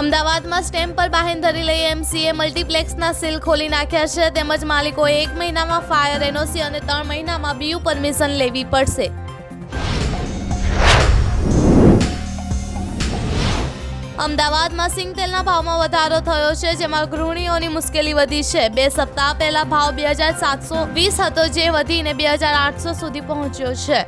અમદાવાદમાં સ્ટેમ્પ પર બાહેંધરી લઈ એમસીએ મલ્ટીપ્લેક્સના સીલ ખોલી નાખ્યા છે. તેમજ માલિકોએ એક મહિનામાં ફાયર એનઓસી અને ત્રણ મહિનામાં બીયુ પરમિશન લેવી પડશે. અમદાવાદમાં સિંગ તેલના ભાવમાં વધારો થયો છે, જેમાં ગૃહિણીઓની મુશ્કેલી વધી છે. બે સપ્તાહ પહેલા ભાવ બે હજાર સાતસો વીસ હતો, જે વધીને બે હજાર આઠસો સુધી પહોંચ્યો છે.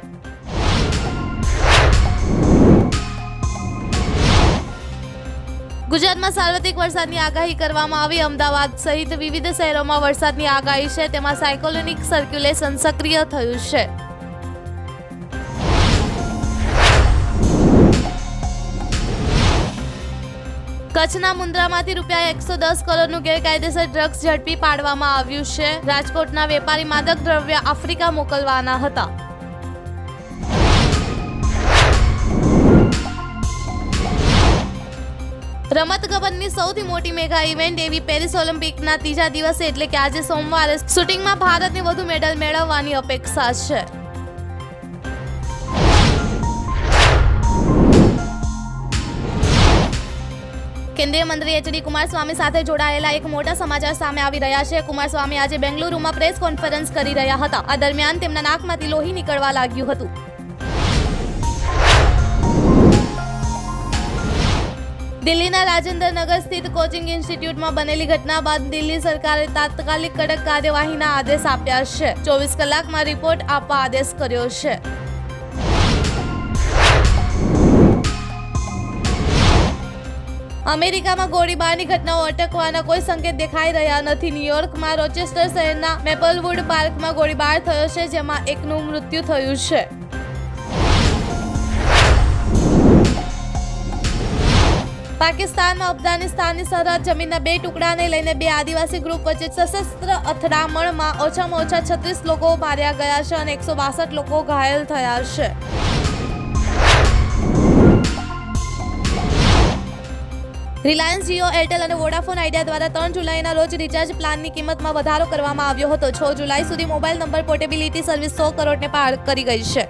ગુજરાતમાં સાર્વત્રિક વરસાદની આગાહી કરવામાં આવી. અમદાવાદ સહિત વિવિધ શહેરોમાં વરસાદની આગાહી છે. તેમાં સાયકોલોનિક સર્ક્યુલેશન સક્રિય થયું છે. કચ્છના મુન્દ્રામાંથી રૂપિયા એકસો દસ કરોડનું ગેરકાયદેસર ડ્રગ્સ ઝડપી પાડવામાં આવ્યું છે. રાજકોટના વેપારી માદક દ્રવ્ય આફ્રિકા મોકલવાના હતા. રમત ગમતની સૌથી મોટી મેગા ઇવેન્ટ એવી પેરિસ ઓલિમ્પિકના ત્રીજા દિવસે, એટલે કે આજે સોમવારે શૂટિંગમાં ભારતને વધુ મેડલ મેળવવાની અપેક્ષા છે. કેન્દ્રીય મંત્રી એચડી કુમારસ્વામી સાથે જોડાયેલા એક મોટા સમાચાર સામે આવી રહ્યા છે. કુમારસ્વામી આજે બેંગલુરુમાં પ્રેસ કોન્ફરન્સ કરી રહ્યા હતા. આ દરમિયાન તેમના નાકમાંથી લોહી નીકળવા લાગ્યું હતું. દિલ્હીના રાજેન્દ્ર નગર સ્થિત કોચિંગ ઇન્સ્ટિટ્યૂટમાં બનેલી ઘટના બાદ દિલ્હી સરકારે તાત્કાલિક કડક કાર્યવાહીના આદેશ આપ્યા છે. ચોવીસ કલાકમાં રિપોર્ટ આપવા આદેશ કર્યો છે. અમેરિકામાં ગોળીબારની ઘટનાઓ અટકવાના કોઈ સંકેત દેખાઈ રહ્યા નથી. ન્યુયોર્કમાં રોચેસ્ટર શહેરના મેપલવુડ પાર્કમાં ગોળીબાર થયો છે, જેમાં એકનું મૃત્યુ થયું છે. પાકિસ્તાનમાં, અફઘાનિસ્તાનની સરહદ જમીનના બે ટુકડાને લઈને બે આદિવાસી ગ્રુપ વચ્ચે સશસ્ત્ર અથડામણમાં ઓછામાં ઓછા છત્રીસ લોકો માર્યા ગયા છે અને એકસો બાસઠ લોકો ઘાયલ થયા છે. રિલાયન્સ જીઓ, એરટેલ અને વોડાફોન આઈડિયા દ્વારા ત્રણ જુલાઈના રોજ રિચાર્જ પ્લાનની કિંમતમાં વધારો કરવામાં આવ્યો હતો. છ જુલાઈ સુધી મોબાઈલ નંબર પોર્ટેબિલિટી સર્વિસ સો કરોડને પાર કરી ગઈ છે.